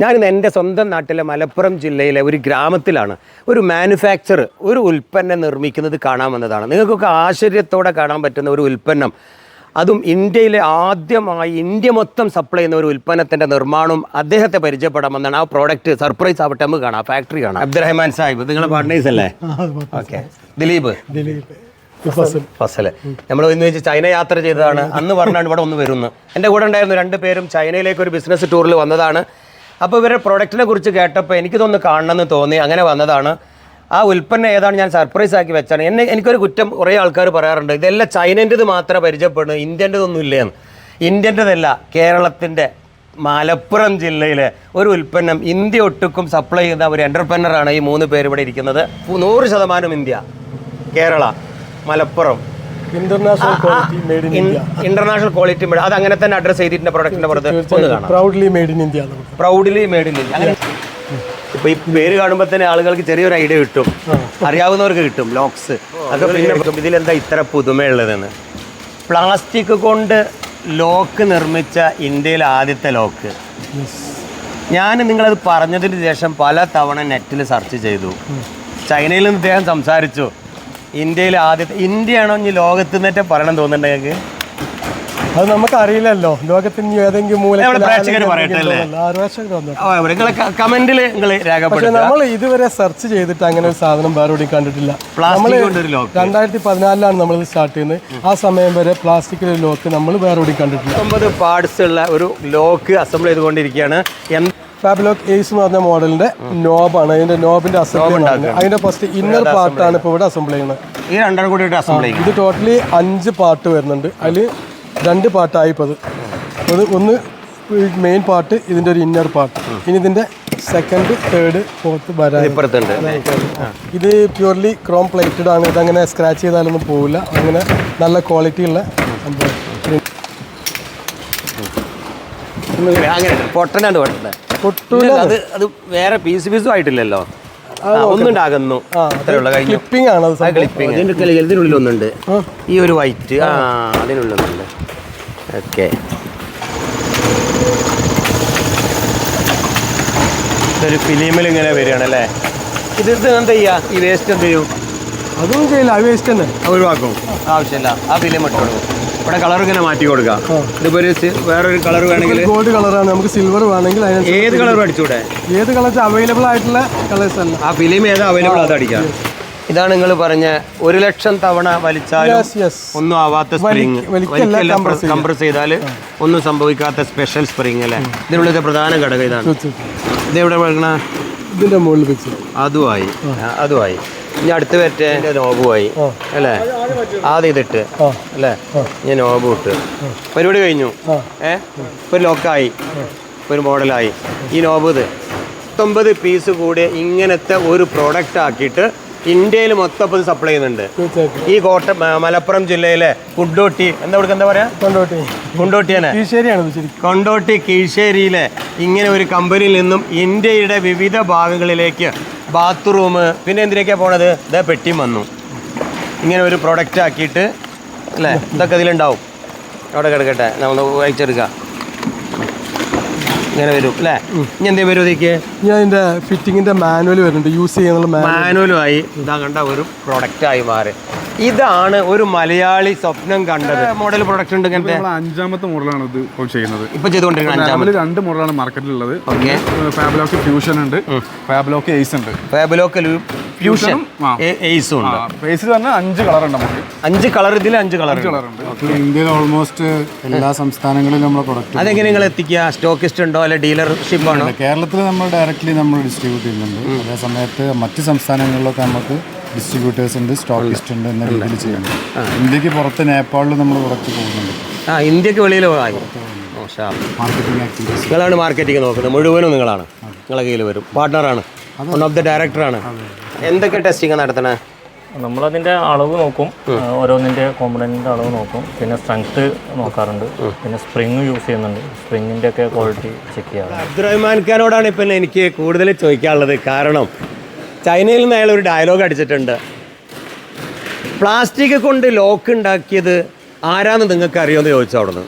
ഞാനിന്ന് എന്റെ സ്വന്തം നാട്ടിലെ മലപ്പുറം ജില്ലയിലെ ഒരു ഗ്രാമത്തിലാണ് ഒരു മാനുഫാക്ചർ ഒരു ഉൽപ്പന്നം നിർമ്മിക്കുന്നത് കാണാൻ വന്നതാണ് നിങ്ങൾക്കൊക്കെ ആശ്ചര്യത്തോടെ കാണാൻ പറ്റുന്ന ഒരു ഉൽപ്പന്നം. അതും ഇന്ത്യയിലെ ആദ്യമായി ഇന്ത്യ മൊത്തം സപ്ലൈ ചെയ്യുന്ന ഒരു ഉൽപ്പന്നത്തിന്റെ നിർമ്മാണവും അദ്ദേഹത്തെ പരിചയപ്പെടാമെന്നാണ്. ആ പ്രോഡക്റ്റ് സർപ്രൈസ് ആവട്ടെ നമുക്ക് കാണാം ഫാക്ടറി കാണാം. അബ്ദുറഹ്മാൻ സാഹിബ് നിങ്ങളെ പാർട്ട്നേഴ്സ് അല്ലേ? ഓക്കെ ദിലീപ്. ദിലീപ്. ഫസൽ. ഫസൽ നമ്മൾ ഇന്ന് വെച്ച് ചൈന യാത്ര ചെയ്തതാണ്. അന്ന് പറഞ്ഞാണ് ഇവിടെ ഒന്ന് വരുന്നത്. എന്റെ കൂടെ ഉണ്ടായിരുന്നു രണ്ട് പേരും ചൈനയിലേക്ക് ഒരു ബിസിനസ് ടൂറിൽ വന്നതാണ്. അപ്പോൾ ഇവരുടെ പ്രൊഡക്റ്റിനെ കുറിച്ച് കേട്ടപ്പോൾ എനിക്ക് എനിക്കിതൊന്ന് കാണണമെന്ന് തോന്നി. അങ്ങനെ വന്നതാണ്. ആ ഉൽപ്പന്നം ഏതാണ് ഞാൻ സർപ്രൈസ് ആക്കി വെച്ചാണ്. എന്നെ എനിക്കൊരു കുറ്റം കുറേ ആൾക്കാർ പറയാറുണ്ട്. ഇതെല്ലാം ചൈനന്റെത് മാത്രമേ പരിചയപ്പെടുന്നു. ഇന്ത്യന്റെതൊന്നും ഇല്ലേന്ന്. ഇന്ത്യന്റെതല്ല കേരളത്തിന്റെ മലപ്പുറം ജില്ലയിലെ ഒരു ഉൽപ്പന്നം ഇന്ത്യ ഒട്ടുക്കും സപ്ലൈ ചെയ്യുന്ന ഒരു എന്റർപ്രനറാണ് ഈ മൂന്ന് പേര് ഇവിടെ ഇരിക്കുന്നത്. നൂറ് ശതമാനം India. Kerala Malappuram. International quality made in India international quality made അത് അങ്ങനെ തന്നെ അഡ്രസ് ചെയ്തിട്ടുണ്ട് പ്രൊഡക്റ്റിന്റെ പുറത്ത്. ഒന്ന് കാണാം. Proudly made in India proudly made made in India അങ്ങനെ ഇപ്പൊ ഈ പേര് കാണുമ്പോൾ തന്നെ ആളുകൾക്ക് ചെറിയൊരു ഐഡിയ കിട്ടും. അറിയാവുന്നവർക്ക് കിട്ടും ലോക്സ് അതൊക്കെ പിന്നെ ഇതിലെന്താ ഇത്ര പുതുമയുള്ളതെന്ന്? പ്ലാസ്റ്റിക് കൊണ്ട് ലോക്ക് നിർമ്മിച്ച ഇന്ത്യയിലെ ആദ്യത്തെ ലോക്ക് ഞാൻ നിങ്ങളത് പറഞ്ഞതിന് ശേഷം പല തവണ നെറ്റിൽ സെർച്ച് ചെയ്തു. ചൈനയിൽ നിന്ന് ഇദ്ദേഹം സംസാരിച്ചു. ഇന്ത്യയിലെ ആദ്യത്തെ ഇന്ത്യയാണോ ഇനി ലോകത്ത് നിന്നേറ്റം പറയണം തോന്നുന്നുണ്ട് ഞങ്ങൾക്ക് അത് നമുക്ക് അറിയില്ലല്ലോ ലോകത്തിന് ഏതെങ്കിലും കമന്റിൽ പക്ഷെ നമ്മൾ ഇതുവരെ സെർച്ച് ചെയ്തിട്ട് അങ്ങനെ ഒരു സാധനം വേറെ എവിടെയും കണ്ടിട്ടില്ല. നമ്മൾ രണ്ടായിരത്തി പതിനാലിലാണ് നമ്മൾ സ്റ്റാർട്ട് ചെയ്യുന്നത്. ആ സമയം വരെ പ്ലാസ്റ്റിക്കിലെ ലോക്ക് നമ്മൾ വേറെ എവിടെയും കണ്ടിട്ടില്ല. ഒമ്പത് പാർട്സ് ഉള്ള ഒരു ലോക്ക് അസംബിൾ ചെയ്തുകൊണ്ടിരിക്കുകയാണ്. ഫാബിലോക്ക് എയ്സ് എന്ന് പറഞ്ഞ മോഡലിന്റെ നോബാണ് അതിന്റെ നോബിന്റെ അസംബ്ലി അതിന്റെ ഫസ്റ്റ് ഇന്നർ പാർട്ടാണ് ഇപ്പോൾ ഇവിടെ അസംബിൾ ചെയ്യുന്നത്. ഈ കൂടി അസംബിൾ ഇത് ടോട്ടലി അഞ്ച് പാർട്ട് വരുന്നുണ്ട്. അതിൽ രണ്ട് പാർട്ടായി ഇപ്പോൾ അത് ഒന്ന് മെയിൻ പാർട്ട് ഇതിന്റെ ഒരു ഇന്നർ പാർട്ട് ഇനി ഇതിന്റെ സെക്കൻഡ് തേർഡ് ഫോർത്ത് വരാൻ ഇത് പ്യൂർലി ക്രോം പ്ലേറ്റഡ് ആണ്. ഇതങ്ങനെ സ്ക്രാച്ച് ചെയ്താലൊന്നും പോവില്ല. അങ്ങനെ നല്ല ക്വാളിറ്റി ഉള്ള സംഭവം. പൊട്ടനാണ് പൊട്ടന പൊട്ടൂല അത് അത് വേറെ പീസ് പീസും ആയിട്ടില്ലല്ലോ. ആ, ഒന്നുണ്ടാകുന്നു അത്രയുള്ള കഴിഞ്ഞു. ക്ലിപ്പിംഗ് ആണ് അത് ക്ലിപ്പിംഗ് ഇതിനുള്ളിൽ ഒന്നുണ്ട്. ഈ ഒരു വൈറ്റ് ആ അതിനുള്ളിലുണ്ട്. ഓക്കെ ഫിലിമിൽ ഇങ്ങനെ വരികയാണ് അല്ലേ? ഇത് ഇത് എന്താ ചെയ്യാ? ഈ വേസ്റ്റ് എന്ത് ചെയ്യും? അതും ചെയ്യില്ല അത് വേസ്റ്റ് തന്നെ. ഒഴിവാക്കും. ആവശ്യമില്ല. ആ ഫിലിം ഇട്ട് കൊടുക്കും ഇവിടെ കളർ ഇങ്ങനെ മാറ്റി കൊടുക്കാം. ഇതിപ്പോ ഒരു വേറൊരു കളർ വേണമെങ്കിൽ ഗോൾഡ് കളറാണ് നമുക്ക് സിൽവർ വേണമെങ്കിൽ ഏത് കളർ അടിച്ചൂടെ? ഏത് കളർ അവൈലബിൾ ആയിട്ടുള്ള കളേഴ്സ് അല്ല? ആ ഫിലിം ഏതാ അവൈലബിൾ അത് അടിക്കാം. ഇതാണ് നിങ്ങൾ പറഞ്ഞ ഒരു ലക്ഷം തവണ വലിച്ചാലും ഒന്നും ആവാത്ത സ്പ്രിങ് കംപ്രസ് ചെയ്താൽ ഒന്നും സംഭവിക്കാത്ത സ്പെഷ്യൽ സ്പ്രിങ് അല്ലേ? ഇതിനുള്ള പ്രധാന ഘടകം ഇതാണ്. ഇതെവിടെ വളർന്ന ഇതിന്റെ മുകളിൽ അതുമായി. അതുമായി. ഇനി അടുത്ത് വരട്ടെ. നോബ് നോബുമായി അല്ലേ? ആദ്യം ഇതിട്ട്. അല്ലേ? ഞാൻ നോബ് ഇട്ട്. പരിപാടി കഴിഞ്ഞു. ഏ? ഇപ്പൊ ഒരു ലോക്കായി. ഇപ്പൊ ഒരു മോഡലായി. ഈ നോബ് ഇത്. പത്തൊമ്പത് പീസ് കൂടി ഇങ്ങനത്തെ ഒരു പ്രോഡക്റ്റ് ആക്കിയിട്ട് ഇന്ത്യയിൽ മൊത്തം ഇത് സപ്ലൈ ചെയ്യുന്നുണ്ട്. ഈ കോട്ട മലപ്പുറം ജില്ലയിലെ കുണ്ടോട്ടി എന്താ കൊടുക്കുക എന്താ പറയാ? കൊണ്ടോട്ടി. കുണ്ടോട്ടിയാണ് കൊണ്ടോട്ടി കീഴ്ശേരിയിലെ ഇങ്ങനെ ഒരു കമ്പനിയിൽ നിന്നും ഇന്ത്യയുടെ വിവിധ ഭാഗങ്ങളിലേക്ക് ബാത്റൂം പിന്നെ എന്തിനൊക്കെയാണ് പോണത്? ഇതേ പെട്ടിയും വന്നു. ഇങ്ങനെ ഒരു പ്രൊഡക്റ്റ് ആക്കിയിട്ട് അല്ലേ? ഇതൊക്കെ ഇതിലുണ്ടാവും. അവിടെ കിടക്കട്ടെ. നമ്മൾ വായിച്ചെടുക്കാം ഇങ്ങനെ വരും അല്ലേ? ഇനി എന്തേ വരും ഇതിലേക്ക്? ഞാൻ അതിന്റെ ഫിറ്റിങ്ങിന്റെ മാനുവൽ വരുന്നുണ്ട്. യൂസ് ചെയ്യാനുള്ള മാനുവലും മാനുവലുമായി ഇതാ കണ്ട ഒരു പ്രൊഡക്റ്റായി മാറി. ഇതാണ് ഒരു മലയാളി സ്വപ്നം കണ്ടത്. മോഡൽ പ്രൊഡക്റ്റ് ഉണ്ട് ഇങ്ങനത്തെ. അഞ്ചാമത്തെ മോഡലാണ് ഇത് ഇപ്പോൾ ചെയ്യുന്നത്. ഇപ്പൊ ചെയ്തുകൊണ്ടിരിക്കുന്നത് അഞ്ചാമത് രണ്ട് മോഡലാണ് മാർക്കറ്റിലുള്ളത് ഓക്കെ. ഫാബിലോക്ക് ഫ്യൂഷൻ ഉണ്ട്. ഫാബിലോക്ക് എയ്സ് ഉണ്ട്. ഫാബ്ലോക്ക് ഫ്യൂഷൻ എയ്സും ഉണ്ട്. എയ്സിൽ തന്നെ അഞ്ച് കളർ ഉണ്ട് നമുക്ക്. അഞ്ച് കളർ ഇതിൽ അഞ്ച് കളർ കളർ ഉണ്ട്. ഇന്ത്യയിൽ ഓൾമോസ്റ്റ് എല്ലാ സംസ്ഥാനങ്ങളിലും നമ്മൾ പ്രൊഡക്റ്റ് അതെങ്ങനെ നിങ്ങൾ എത്തിക്കുക? സ്റ്റോക്കിസ്റ്റ് ഉണ്ടോ? അല്ലെ ഡീലർഷിപ്പ് ആണോ? കേരളത്തിൽ നമ്മൾ ഡയറക്റ്റ്ലി നമ്മൾ ഡിസ്ട്രിബ്യൂട്ട് ചെയ്യുന്നുണ്ട്. അതേ സമയത്ത് മറ്റ് സംസ്ഥാനങ്ങളിലൊക്കെ നമുക്ക് ഡിസ്ട്രിബ്യൂട്ടേഴ്സ് ഉണ്ട് സ്റ്റോക്കിസ്റ്റ് ഉണ്ട് എന്ന രീതിയിൽ ചെയ്യുന്നത് ഇന്ത്യയ്ക്ക് പുറത്ത് നേപ്പാളിൽ നമ്മൾ കുറച്ച് പോകുന്നുണ്ട്. ആ ഇന്ത്യയ്ക്ക് വെളിയിൽ ആയി. മാർക്കറ്റിംഗ് ആക്ടിവിറ്റീസ് നിങ്ങളാണ് മാർക്കറ്റിംഗ് നോക്കുന്നത്. മുഴുവനും നിങ്ങളാണ്. നിങ്ങളെ കയ്യിൽ വരും. പാർട്ട്ണറാണ് വൺ ഓഫ് ദി ഡയറക്ടറാണ് എന്തൊക്കെ ടെസ്റ്റിംഗ് നടത്തണേ? നമ്മളതിന്റെ അളവ് നോക്കും. ഓരോന്നിന്റെ കോമ്പണന്റിന്റെ അളവ് നോക്കും. പിന്നെ സ്ട്രെങ്ത് നോക്കാറുണ്ട്. പിന്നെ സ്പ്രിങ് യൂസ് ചെയ്യുന്നുണ്ട്. സ്പ്രിങ്ങിന്റെ ഒക്കെ ക്വാളിറ്റി ചെക്ക് ചെയ്യാറുണ്ട്. അബ്ദുറഹ്മാൻ ഖാനോടാണ് ഇപ്പം എനിക്ക് കൂടുതൽ ചോദിക്കാനുള്ളത്. കാരണം ചൈനയിൽ നിന്ന് അയാൾ ഒരു ഡയലോഗ് അടിച്ചിട്ടുണ്ട്. പ്ലാസ്റ്റിക് കൊണ്ട് ലോക്ക് ഉണ്ടാക്കിയത് ആരാന്ന് നിങ്ങൾക്ക് അറിയുമെന്ന് ചോദിച്ചു അവിടുന്ന്.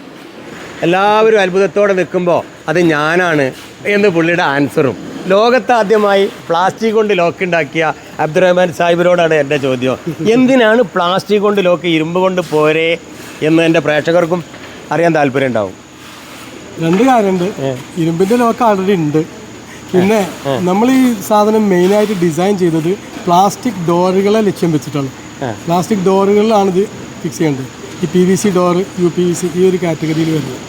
എല്ലാവരും അത്ഭുതത്തോടെ നിൽക്കുമ്പോൾ അത് ഞാനാണ് എന്ന് പുള്ളിയുടെ ആൻസറും ലോകത്താദ്യമായി പ്ലാസ്റ്റിക് കൊണ്ട് ലോക്ക് ഉണ്ടാക്കിയ അബ്ദുറഹ്മാൻ സാഹിബിനോടാണ് എന്റെ ചോദ്യം. എന്തിനാണ് പ്ലാസ്റ്റിക് കൊണ്ട് ലോക്ക് ഇരുമ്പ് കൊണ്ട് പോരെ എന്ന് എന്റെ പ്രേക്ഷകർക്കും അറിയാൻ താല്പര്യം ഉണ്ടാവും രണ്ട് കാര്യമുണ്ട്. ഇരുമ്പിന്റെ ലോക്ക് ആൾറെഡി ഉണ്ട്. പിന്നെ നമ്മൾ ഈ സാധനം മെയിനായിട്ട് ഡിസൈൻ ചെയ്തത് പ്ലാസ്റ്റിക് ഡോറുകളെ ലക്ഷ്യം വെച്ചിട്ടാണ്. പ്ലാസ്റ്റിക് ഡോറുകളിലാണ് ഇത് ഫിക്സ് ചെയ്യേണ്ടത്. ഈ P V C door U P V C ഈ ഒരു കാറ്റഗറിയിൽ വരുന്നത്.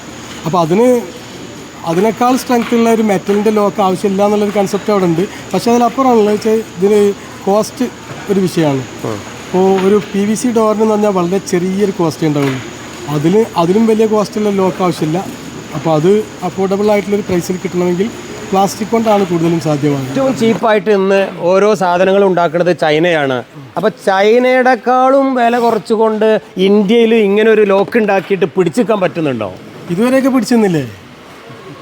അപ്പോൾ അതിന് അതിനേക്കാൾ സ്ട്രെങ്ത് ഉള്ള ഒരു മെറ്റലിന്റെ ലോക്ക് ആവശ്യമില്ല എന്നുള്ളൊരു കൺസെപ്റ്റ് അവിടെ ഉണ്ട്. പക്ഷേ അതിലപ്പുറമുള്ള വെച്ചാൽ ഇതിന് കോസ്റ്റ് ഒരു വിഷയമാണ്. അപ്പോൾ ഒരു പി വി സി ഡോറിന് എന്ന് പറഞ്ഞാൽ വളരെ ചെറിയൊരു കോസ്റ്റ് ഉണ്ടാവുള്ളൂ. അതിന് അതിലും വലിയ കോസ്റ്റുള്ള ലോക്ക് ആവശ്യമില്ല. അപ്പോൾ അത് അഫോർഡബിൾ ആയിട്ടുള്ളൊരു പ്രൈസിൽ കിട്ടണമെങ്കിൽ പ്ലാസ്റ്റിക് കൊണ്ടാണ് കൂടുതലും സാധ്യമാകുന്നത്. ഏറ്റവും ചീപ്പായിട്ട് ഇന്ന് ഓരോ സാധനങ്ങളും ഉണ്ടാക്കുന്നത് ചൈനയാണ്. അപ്പോൾ ചൈനയുടെക്കാളും വില കുറച്ചുകൊണ്ട് ഇന്ത്യയിൽ ഇങ്ങനെ ഒരു ലോക്ക് ഉണ്ടാക്കിയിട്ട് പിടിച്ചിക്കാൻ പറ്റുന്നുണ്ടോ? ഇതുവരെയൊക്കെ പിടിച്ചെന്നില്ലേ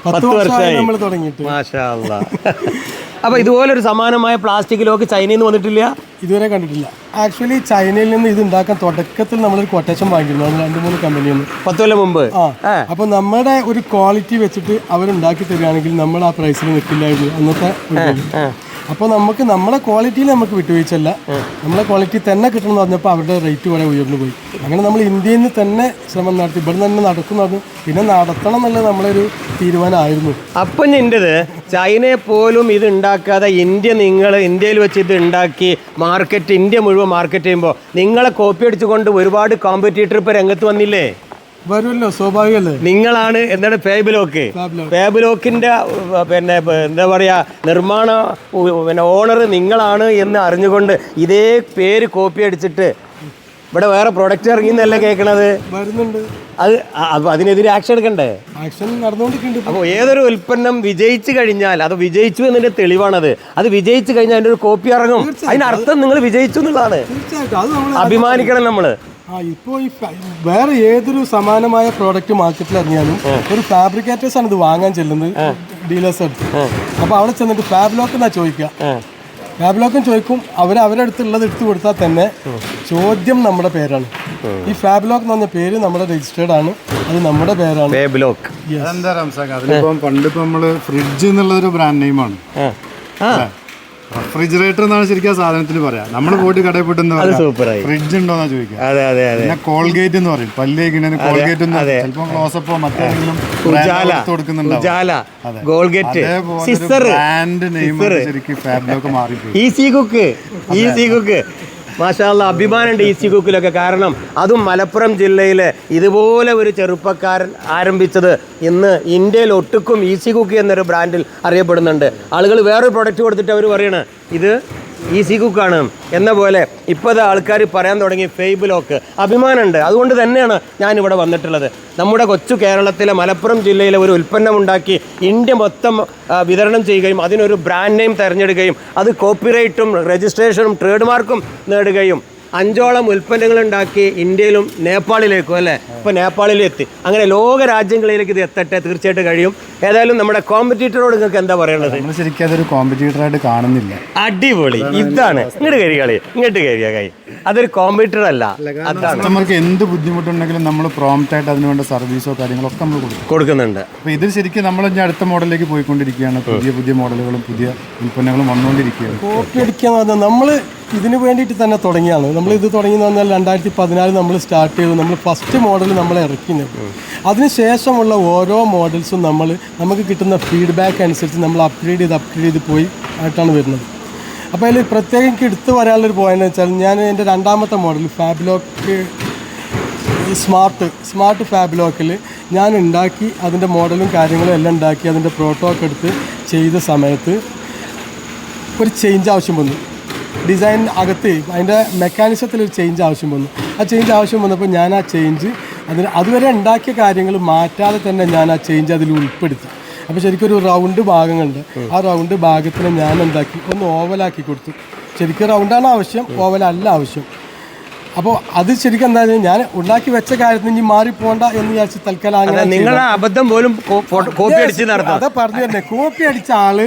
പത്ത് വർഷമായി. നമ്മൾ തുടങ്ങിയിട്ട്. മാഷാ അല്ലാ. അപ്പോൾ ഇതുപോലൊരു സമാനമായ പ്ലാസ്റ്റിക് ലോക്ക് ചൈനയിൽ നിന്ന് വന്നിട്ടില്ല? ഇതുവരെ കണ്ടിട്ടില്ല. ആക്ച്വലി ചൈനയിൽ നിന്ന് ഇത് ഉണ്ടാക്കാൻ തുടക്കത്തിൽ നമ്മളൊരു കൊട്ടേഷൻ വാങ്ങിയിരുന്നു. രണ്ട് മൂന്ന് കമ്പനിയിൽ നിന്ന് പത്ത് കൊല്ലം മുമ്പ്? ആ. അപ്പോൾ നമ്മുടെ ഒരു ക്വാളിറ്റി വെച്ചിട്ട് അവരുണ്ടാക്കി തരികയാണെങ്കിൽ നമ്മൾ ആ പ്രൈസിൽ നിൽക്കില്ലായിരുന്നു അന്നത്തെ അപ്പോൾ നമുക്ക് നമ്മളെ ക്വാളിറ്റിയിൽ നമുക്ക് വിട്ടുവീഴ്ചല്ല നമ്മളെ ക്വാളിറ്റി തന്നെ കിട്ടണം എന്ന് പറഞ്ഞപ്പോൾ അവരുടെ റേറ്റ് വളരെ ഉയർന്നു പോയി. അങ്ങനെ നമ്മൾ ഇന്ത്യയിൽ നിന്ന് തന്നെ ശ്രമം നടത്തി ഇവിടെ നിന്ന് തന്നെ നടക്കുന്നു പിന്നെ നടത്തണം എന്നുള്ളത് നമ്മളൊരു തീരുമാനമായിരുന്നു. അപ്പം നിന്റെത് ചൈനയെ പോലും ഇത് ഉണ്ടാക്കാതെ ഇന്ത്യ നിങ്ങൾ ഇന്ത്യയിൽ വെച്ച് ഇത് ഉണ്ടാക്കി മാർക്കറ്റ് ഇന്ത്യ മുഴുവൻ മാർക്കറ്റ് ചെയ്യുമ്പോൾ നിങ്ങളെ കോപ്പി അടിച്ചുകൊണ്ട് ഒരുപാട് കോമ്പറ്റീറ്റർ ഇപ്പോൾ രംഗത്ത് വന്നില്ലേ? വരുമല്ലോ സ്വാഭാവികമല്ലേ? നിങ്ങളാണ് എന്താണ് ഫേബിലോക്ക്? ഫേബിലോക്കിന്റെ പിന്നെ എന്താ പറയാ നിർമ്മാണ പിന്നെ ഓണർ നിങ്ങളാണ് എന്ന് അറിഞ്ഞുകൊണ്ട് ഇതേ പേര് കോപ്പി അടിച്ചിട്ട് ഇവിടെ വേറെ പ്രൊഡക്റ്റ് ഇറങ്ങിയെന്നല്ല കേൾക്കണത് വരുന്നുണ്ട്. അത് അപ്പൊ അതിനെതിരെ ആക്ഷൻ എടുക്കണ്ടേ? ആക്ഷൻ നടന്നുകൊണ്ടിരിക്കുന്നുണ്ട് അപ്പോൾ ഏതൊരു ഉൽപ്പന്നം വിജയിച്ചു കഴിഞ്ഞാൽ അത് വിജയിച്ചു എന്നതിന്റെ തെളിവാണത്. അത് വിജയിച്ചു കഴിഞ്ഞാൽ അതിന്റെ ഒരു കോപ്പി ഇറങ്ങും. അതിനർത്ഥം നിങ്ങൾ വിജയിച്ചു എന്നുള്ളതാണ്. അഭിമാനിക്കണം നമ്മൾ ആ ഇപ്പോൾ ഈ വേറെ ഏതൊരു സമാനമായ പ്രോഡക്റ്റ് മാർക്കറ്റിൽ ഇറങ്ങിയാലും ഒരു ഫാബ്രിക്കേറ്റേഴ്സ് ആണ് ഇത് വാങ്ങാൻ ചെല്ലുന്നത് ഡീലേഴ്സ് അടുത്ത്. അപ്പോൾ അവിടെ ചെന്നിട്ട് ഫാബ്ലോക്ക് എന്നാ ചോദിക്കുക ഫാബ്ലോക്കും ചോദിക്കും അവർ അവരുടെ അടുത്തുള്ളത് എടുത്തു കൊടുത്താൽ തന്നെ ചോദ്യം നമ്മുടെ പേരാണ്. ഈ ഫാബ്ലോക്ക് എന്ന് പറഞ്ഞ പേര് നമ്മുടെ രജിസ്റ്റേർഡ് ആണ്. അത് നമ്മുടെ പേരാണ്. പണ്ടിപ്പോ അതെന്താ അതിലിപ്പം നമ്മൾ ഫ്രിഡ്ജ് എന്നുള്ളൊരു ബ്രാൻഡ് നെയിമാണ് ആ. റെഫ്രിജറേറ്റർ എന്നാണ് ശരിക്കും സാധനത്തിന് പറയാ. നമ്മൾ പോയിട്ട് കടയിൽ പോയിട്ട് പറയാ സൂപ്പറായി ഫ്രിഡ്ജ് ഉണ്ടോന്നാ ചോദിക്കുക. അതെ അതെ അതെ. പിന്നെ കോൾഗേറ്റ് എന്ന് പറയും. പല്ലേക്കിന് കോൾഗേറ്റ്. ചിലപ്പോൾ ക്ലോസപ്പോ മറ്റേതെങ്കിലും കൊടുക്കുന്നുണ്ടാവും. ഗോൾഗേറ്റ് ബ്രാൻഡ് നെയിം ശരിക്കും ഫാബ്ലോക്ക് മാറിപ്പോയി. ഈസി കുക്ക് ഈസി കുക്ക് മാഷാല്ല അഭിമാനമുണ്ട് സി കുക്കിലൊക്കെ കാരണം അതും മലപ്പുറം ജില്ലയിൽ ഇതുപോലെ ഒരു ചെറുപ്പക്കാരൻ ആരംഭിച്ചത് ഇന്ന് ഇന്ത്യയിൽ ഒട്ടുക്കും ഈസി കുക്കി എന്നൊരു ബ്രാൻഡിൽ അറിയപ്പെടുന്നുണ്ട്. ആളുകൾ വേറൊരു പ്രൊഡക്റ്റ് കൊടുത്തിട്ട് അവർ പറയണ ഇത് ഈസി കുക്കാണ് എന്ന പോലെ ഇപ്പോഴത്തെ ആൾക്കാർ പറയാൻ തുടങ്ങി ഫേബിലോക്ക് അഭിമാനമുണ്ട്. അതുകൊണ്ട് തന്നെയാണ് ഞാനിവിടെ വന്നിട്ടുള്ളത്. നമ്മുടെ കൊച്ചു കേരളത്തിലെ മലപ്പുറം ജില്ലയിലെ ഒരു ഉൽപ്പന്നമുണ്ടാക്കി ഇന്ത്യ മൊത്തം വിതരണം ചെയ്യുകയും അതിനൊരു ബ്രാൻഡ് നെയിം തിരഞ്ഞെടുക്കുകയും അത് കോപ്പിറൈറ്റും രജിസ്ട്രേഷനും ട്രേഡ് മാർക്കും നേടുകയും അഞ്ചോളം ഉൽപ്പന്നങ്ങൾ ഉണ്ടാക്കി ഇന്ത്യയിലും നേപ്പാളിലേക്കും അല്ലേ? ഇപ്പോൾ നേപ്പാളിലും എത്തി അങ്ങനെ ലോക രാജ്യങ്ങളിലേക്ക് ഇത് എത്തട്ടെ തീർച്ചയായിട്ടും കഴിയും. ഏതായാലും നമ്മുടെ കോമ്പറ്റീറ്ററോട് നിങ്ങൾക്ക് എന്താ പറയണത് നമ്മൾ ശരിക്കും അതൊരു കാണുന്നില്ല. അടിപൊളി. ഇതാണ്. ഇങ്ങോട്ട് കയറി കളി. ഇങ്ങോട്ട് കയറിയ കൈ. അതൊരു കോമ്പറ്റീറ്റർ അല്ല നമ്മൾക്ക് കസ്റ്റമർക്ക് എന്ത് ബുദ്ധിമുട്ടുണ്ടെങ്കിലും നമ്മൾ പ്രോംപ്റ്റ് ആയിട്ട് അതിനുവേണ്ട സർവീസോ കാര്യങ്ങളോ ഒക്കെ നമ്മൾ കൊടുക്കും. കൊടുക്കുന്നുണ്ട്. അപ്പോൾ ഇത് ശരിക്കും നമ്മൾ ഇനി അടുത്ത മോഡലിലേക്ക് പോയിക്കൊണ്ടിരിക്കുകയാണ്. പുതിയ പുതിയ മോഡലുകളും പുതിയ ഉൽപ്പന്നങ്ങളും വന്നുകൊണ്ടിരിക്കുകയാണ് കോപ്പി അടിക്കാൻ നമ്മൾ ഇതിന് വേണ്ടിയിട്ട് തന്നെ തുടങ്ങിയാണ്. നമ്മൾ ഇത് തുടങ്ങി എന്ന് പറഞ്ഞാൽ രണ്ടായിരത്തി പതിനാല് നമ്മൾ സ്റ്റാർട്ട് ചെയ്തു. നമ്മൾ ഫസ്റ്റ് മോഡൽ നമ്മൾ ഇറക്കിയത്. അതിനുശേഷമുള്ള ഓരോ മോഡൽസും നമ്മൾ നമുക്ക് കിട്ടുന്ന ഫീഡ്ബാക്ക് അനുസരിച്ച് നമ്മൾ അപ്ഗ്രേഡ് ചെയ്ത് അപ്ഗ്രേഡ് ചെയ്ത് പോയി ആയിട്ടാണ് വരുന്നത്. അപ്പോൾ അതിൽ പ്രത്യേകം എനിക്ക് എടുത്തു പറയാനുള്ളൊരു പോയിന്റ് വെച്ചാൽ ഞാൻ എന്റെ രണ്ടാമത്തെ മോഡൽ ഫാബ്ലോക്ക് സ്മാർട്ട് സ്മാർട്ട് ഫാബ്ലോക്കിൽ ഞാൻ ഉണ്ടാക്കി അതിന്റെ മോഡലും കാര്യങ്ങളും എല്ലാം ഉണ്ടാക്കി അതിന്റെ പ്രോട്ടോക്കെ എടുത്ത് ചെയ്ത സമയത്ത് ഒരു ചേഞ്ച് ആവശ്യം വന്നു. ഡിസൈൻ അകത്ത് അതിന്റെ മെക്കാനിസത്തിൽ ഒരു ചേഞ്ച് ആവശ്യം വന്നു. ആ ചേഞ്ച് ആവശ്യം വന്നപ്പോൾ ഞാൻ ആ ചേഞ്ച് അതിന് അതുവരെ ഉണ്ടാക്കിയ കാര്യങ്ങൾ മാറ്റാതെ തന്നെ ഞാൻ ആ ചേഞ്ച് അതിൽ ഉൾപ്പെടുത്തി. അപ്പോൾ ശരിക്കും ഒരു റൗണ്ട് ഭാഗങ്ങളുണ്ട്. ആ റൗണ്ട് ഭാഗത്തിന് ഞാൻ എന്താക്കി? ഒന്ന് ഓവലാക്കി കൊടുത്തു. ശരിക്കും റൗണ്ടാണ് ആവശ്യം ഓവലല്ല ആവശ്യം. അപ്പോൾ അത് ശരിക്കും എന്താ ഞാൻ ഉണ്ടാക്കി വെച്ച കാര്യത്തിന് ഇനി മാറിപ്പോണ്ട എന്ന് വിചാരിച്ച് തൽക്കാലം അങ്ങനെ നിങ്ങളുടെ അബദ്ധം പോലും കോപ്പി അടിച്ച് അതാ പറഞ്ഞു തന്നെ. കോപ്പി അടിച്ച ആൾ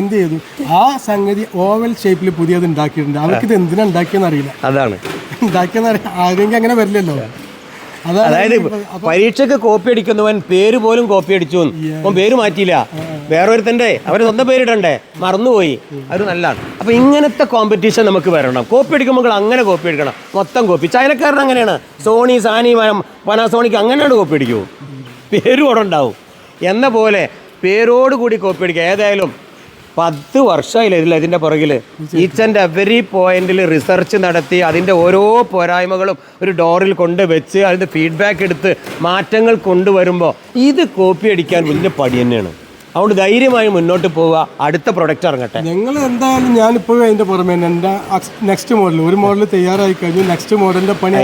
എന്ത് ചെയ്തു? ആ സംഗതി ഓവൽ ഷേപ്പിൽ പുതിയത് ഉണ്ടാക്കിയിട്ടുണ്ട്. അവർക്ക് ഇത് എന്തിനാ ഉണ്ടാക്കിയെന്ന് അറിയില്ല. അതാണ്. ഉണ്ടാക്കിയെന്ന് അറിയാം ആരെങ്കിലും അങ്ങനെ വരില്ലല്ലോ. അതായത് പരീക്ഷയ്ക്ക് കോപ്പി അടിക്കുന്നവൻ പേര് പോലും കോപ്പി അടിച്ചു അവൻ പേര് മാറ്റിയില്ല. വേറൊരുത്തന്റെ അവരെ സ്വന്തം പേരിടണ്ടേ? മറന്നുപോയി. അത് നല്ലതാണ്. അപ്പോൾ ഇങ്ങനത്തെ കോമ്പറ്റീഷൻ നമുക്ക് വരണം. കോപ്പി അടിക്കുമ്പോൾ അങ്ങനെ കോപ്പി എടുക്കണം മൊത്തം കോപ്പി ചൈനക്കാരൻ അങ്ങനെയാണ്. സോണി സാനി പനാസോണിക്ക് അങ്ങനെയാണ് കോപ്പി അടിക്കൂ. പേരും അവിടെ ഉണ്ടാവും. എന്ന പോലെ പേരോടുകൂടി കോപ്പി അടിക്കുക. ഏതായാലും പത്ത് വർഷമായില്ല ഇതിൽ ഇതിന്റെ പുറകിൽ ഈച്ച് ആൻഡ് എവറി പോയിന്റിൽ റിസർച്ച് നടത്തി അതിന്റെ ഓരോ പോരായ്മകളും ഒരു ഡോറിൽ കൊണ്ട് വെച്ച് അതിന്റെ ഫീഡ്ബാക്ക് എടുത്ത് മാറ്റങ്ങൾ കൊണ്ടുവരുമ്പോൾ ഇത് കോപ്പി അടിക്കാൻ വലിയ പടി തന്നെയാണ്. അതുകൊണ്ട് ധൈര്യമായി മുന്നോട്ട് പോവുക. അടുത്ത പ്രൊഡക്റ്റ് ഇറങ്ങട്ടെ. ഞങ്ങൾ എന്തായാലും ഞാനിപ്പോഴും അതിന്റെ പുറമെ എന്റെ നെക്സ്റ്റ് മോഡൽ ഒരു മോഡൽ തയ്യാറായി കഴിഞ്ഞു നെക്സ്റ്റ് മോഡലിന്റെ പണി.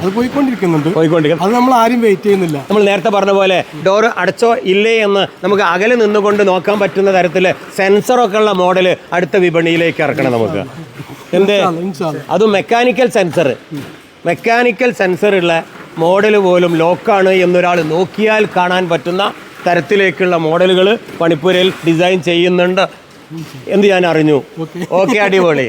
അത് പോയിക്കൊണ്ടിരിക്കുന്നുണ്ട്. പോയിക്കൊണ്ടിരിക്കും അത് നമ്മൾ ആരും വെയിറ്റ് ചെയ്യുന്നില്ല. നമ്മൾ നേരത്തെ പറഞ്ഞ പോലെ ഡോർ അടച്ചോ ഇല്ലേ എന്ന് നമുക്ക് അകലെ നിന്നുകൊണ്ട് നോക്കാൻ പറ്റുന്ന തരത്തിൽ സെൻസറൊക്കെ ഉള്ള മോഡൽ അടുത്ത വിപണിയിലേക്ക് ഇറക്കണം നമുക്ക്. എന്ത്? അത് അതും മെക്കാനിക്കൽ സെൻസർ മെക്കാനിക്കൽ സെൻസർ ഉള്ള മോഡൽ പോലും ലോക്കാണ് എന്നൊരാൾ നോക്കിയാൽ കാണാൻ പറ്റുന്ന തരത്തിലേക്കുള്ള മോഡലുകൾ പണിപ്പുരയിൽ ഡിസൈൻ ചെയ്യുന്നുണ്ട്. എന്ന് ഞാൻ അറിഞ്ഞു? ഓക്കെ. അടിപൊളി.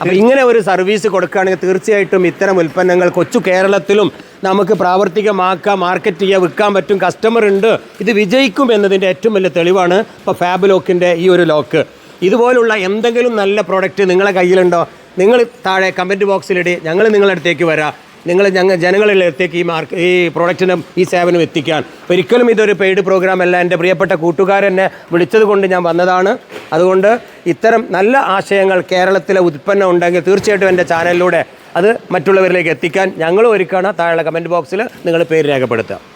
അപ്പം ഇങ്ങനെ ഒരു സർവീസ് കൊടുക്കുകയാണെങ്കിൽ തീർച്ചയായിട്ടും ഇത്തരം ഉൽപ്പന്നങ്ങൾ കൊച്ചു കേരളത്തിലും നമുക്ക് പ്രാവർത്തികമാക്കാം മാർക്കറ്റ് ചെയ്യാൻ വിൽക്കാൻ പറ്റും കസ്റ്റമർ ഉണ്ട്. ഇത് വിജയിക്കും എന്നതിന്റെ ഏറ്റവും വലിയ തെളിവാണ് ഇപ്പോൾ ഫാബ് ലോക്കിന്റെ ഈ ഒരു ലോക്ക് ഇതുപോലുള്ള എന്തെങ്കിലും നല്ല പ്രോഡക്റ്റ് നിങ്ങളെ കയ്യിലുണ്ടോ? നിങ്ങൾ താഴെ കമന്റ് ബോക്സിലിടി ഞങ്ങൾ നിങ്ങളുടെ അടുത്തേക്ക് വരാം. നിങ്ങൾ ഞങ്ങൾ ജനങ്ങളിലേക്ക് ഈ മാർക്ക് ഈ പ്രോഡക്റ്റിനും ഈ സേവനം എത്തിക്കാൻ. ഒരിക്കലും ഇതൊരു പെയ്ഡ് പ്രോഗ്രാം അല്ല. എന്റെ പ്രിയപ്പെട്ട കൂട്ടുകാരെന്നെ വിളിച്ചത് കൊണ്ട് ഞാൻ വന്നതാണ്. അതുകൊണ്ട് ഇത്തരം നല്ല ആശയങ്ങൾ കേരളത്തിലെ ഉൽപ്പന്നം ഉണ്ടെങ്കിൽ തീർച്ചയായിട്ടും എന്റെ ചാനലിലൂടെ അത് മറ്റുള്ളവരിലേക്ക് എത്തിക്കാൻ ഞങ്ങളും ഒരുക്കണം. താഴെ കമന്റ് ബോക്സിൽ നിങ്ങൾ പേര് രേഖപ്പെടുത്തുക.